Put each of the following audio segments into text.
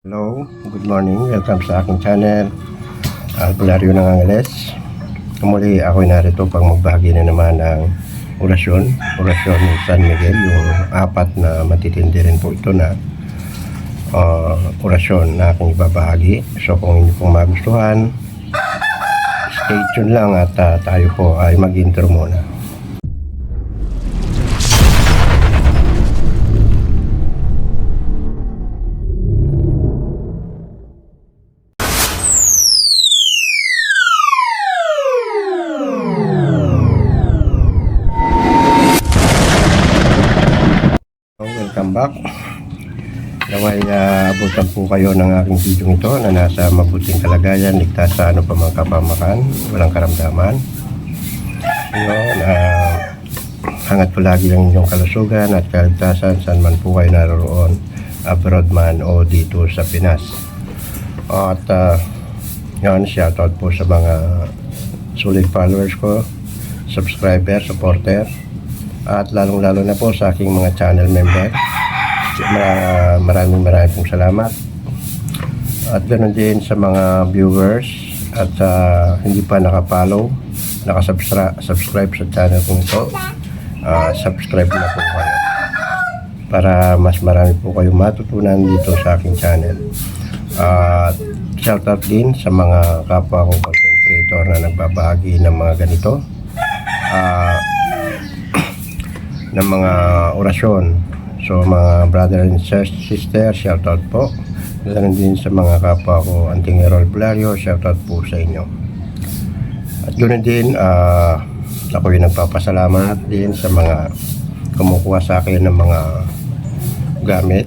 Hello, good morning. Welcome sa aking channel. Albularyo ng Angeles. Muli ako narito pang magbahagi na naman ng orasyon. Orasyon ng San Miguel, yung apat na matitindi rin po ito na uh, orasyon na aking ibabahagi. So kung hindi pong magustuhan, stay tuned lang at uh, tayo po ay mag-intro muna. Welcome back. Naway uh, abutan po kayo ng aking video ito na nasa mabuting kalagayan, ligtas sa ano pa mga kapamakan, walang karamdaman. Yun, uh, hangat po lagi ang inyong kalusugan at kaligtasan saan man po kayo naroon, abroad man o dito sa Pinas. At uh, yun, shoutout po sa mga solid followers ko, subscriber, supporter, at lalong-lalo na po sa aking mga channel member. Mara- Maraming maraming pong salamat. At ganoon din sa mga viewers at sa hindi pa nakapollow, nakasubscribe subscribe sa channel kong ito. ah, subscribe na po kayo para mas marami po kayong matutunan dito sa aking channel. At shoutout din sa mga kapwa kong content creator na nagbabahagi ng mga ganito. Ah, ng mga orasyon. So mga brother and sis- sister, shout out po. Ganun din sa mga kapwa ko, Anting Errol Bulario, shout out po sa inyo. At ganoon din, ah ako yung nagpapasalamat din sa mga kumukuha sa akin ng mga gamit.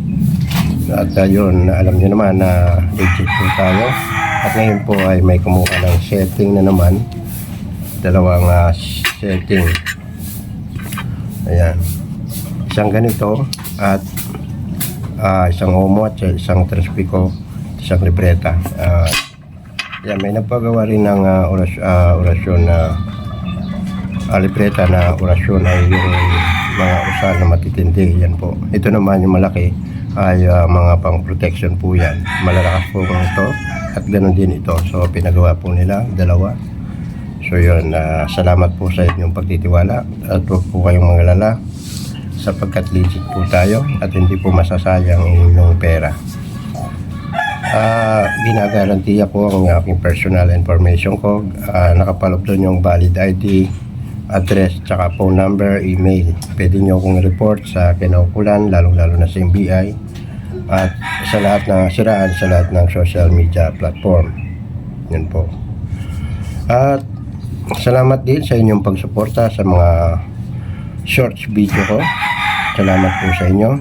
At uh, alam niyo naman na legit po tayo. At ngayon po ay may kumuha ng setting na naman. Dalawang ah, setting. Ayan. Isang ganito at ah, isang omo at isang trespico, isang libreta. Ah, yan, may nagpagawa rin ng ah, oras, ah, orasyon na ah, libreta na orasyon ay yung mga usal na matitindi. Yan po. Ito naman yung malaki ay ah, mga pang protection po yan. Malalakas po ito at ganoon din ito. So pinagawa po nila, dalawa. So yun, ah, salamat po sa inyong pagtitiwala at huwag po kayong mangalala sapagkat legit po tayo at hindi po masasayang ang inyong pera. Ah, ginagarantiya ko ang aking personal information ko. Ah, nakapalop doon yung valid ID, address, tsaka phone number, email. Pwede nyo akong report sa kinaukulan, lalong-lalo na sa MBI at sa lahat ng siraan sa lahat ng social media platform. Yan po. At salamat din sa inyong pagsuporta sa mga shorts video ko. Salamat po sa inyo.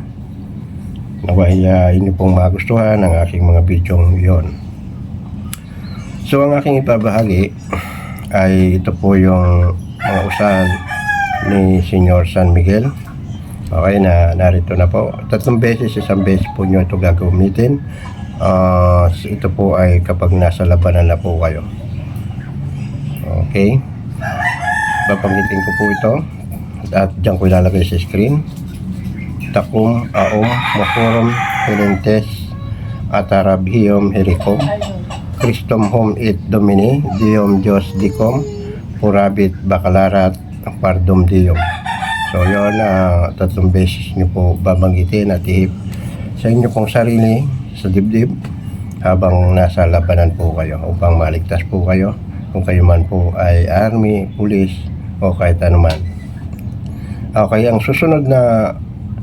Naway uh, inyo pong magustuhan ang aking mga video yon. So ang aking ipabahagi ay ito po yung usal ni Senyor San Miguel. Okay na, narito na po. Tatlong beses, isang beses po nyo ito gagamitin. Ah, ito po ay kapag nasa labanan na po kayo. Okay. Babanggitin ko po ito. At diyan ko ilalagay sa screen. Takum, Aum, Mokorum, Helentes, Atarabhium, Hericum, Christum Hom It Domini, Diom Dios Dicom, Purabit Bacalarat, Pardum Diom. So yun, uh, tatlong beses nyo po babanggitin at ihip sa inyo pong sarili, sa dibdib, habang nasa labanan po kayo upang maligtas po kayo kung kayo man po ay army, police o kahit anuman. Okay, ang susunod na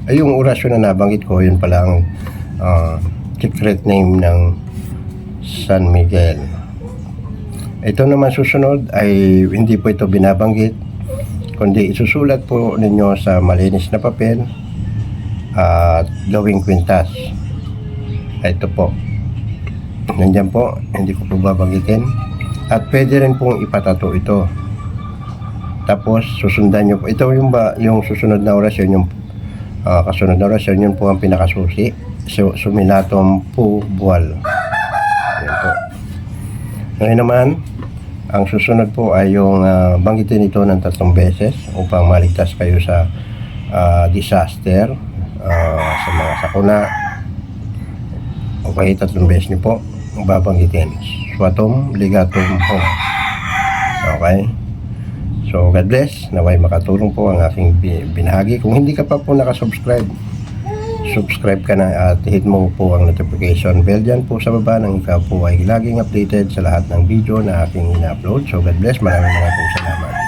ay yung orasyon na nabanggit ko, yun pala ang ah, secret name ng San Miguel. Ito naman susunod ay hindi po ito binabanggit, kundi isusulat po ninyo sa malinis na papel at gawing kwintas. Ito po. Nandyan po, hindi ko po babanggitin. At pwede rin pong ipatato ito. Tapos susundan nyo po. Ito yung ba yung susunod na orasyon, yung ah, kasunod na orasyon, yun po ang pinakasusi. So, suminatom po buwal. Ngayon naman, ang susunod po ay yung ah, banggitin ito ng tatlong beses upang maligtas kayo sa ah, disaster, ah, sa mga sakuna, o kahit tatlong beses niyo po ang babanggitin. Swatom ligatum home. Okay? So, God bless. Naway makatulong po ang aking bi- binahagi. Kung hindi ka pa po nakasubscribe, subscribe ka na at hit mo po ang notification bell dyan po sa baba nang ikaw po ay laging updated sa lahat ng video na aking ina-upload. So, God bless. Maraming maraming salamat.